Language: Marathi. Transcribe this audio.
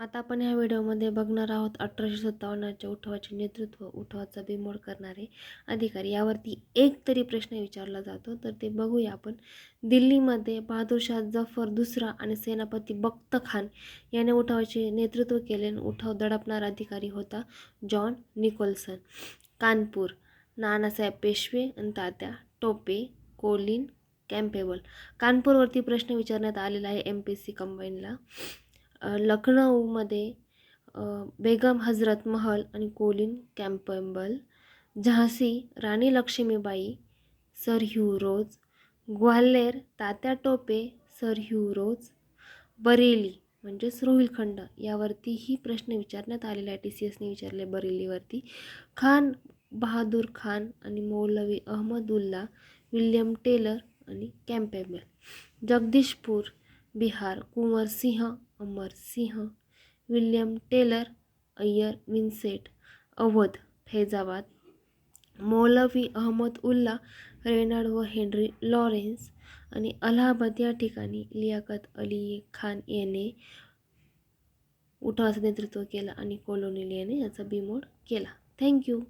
आता आपण ह्या व्हिडिओमध्ये बघणार आहोत अठराशे सत्तावन्नच्या उठावाचे नेतृत्व उठावाचा बिमोड करणारे अधिकारी. यावरती एक तरी प्रश्न विचारला जातो तर ते बघूया आपण. दिल्लीमध्ये बहादूरशाह जफर दुसरा आणि सेनापती बख्त खान याने उठावाचे नेतृत्व केले आणि उठाव दडपणारा अधिकारी होता जॉन निकोल्सन. कानपूर नानासाहेब पेशवे आणि तात्या टोपे कोलिन कॅम्पेबल. कानपूरवरती प्रश्न विचारण्यात आलेला आहे एम पी सी कंबाईनला लखनऊमध्ये बेगम हजरत महल आणि Colin Campbell Jhansi Rani Lakshmibai sir Hugh Rose Gwalior Tatya Tope sir Hugh Rose Bareilly म्हणजेच रोहिलखंड यावरतीही प्रश्न विचारण्यात आलेला आहे टी सी एसने विचारले बरेलीवरती. खान बहादूर खान आणि मौलवी अहमदुल्ला विल्यम टेलर आणि Campbell. Jagdishpur Bihar Kunwar Singh Amar Singh William Taylor Eyre Vincent Awadh Faizabad Maulvi Ahmad Ullah रेनाड व हेनरी लॉरेन्स आणि अलाहाबाद या ठिकाणी लियाकत अली खान याने उठावाचं नेतृत्व केलं आणि कोलोनिल याने याचा बिमोड केला. थँक्यू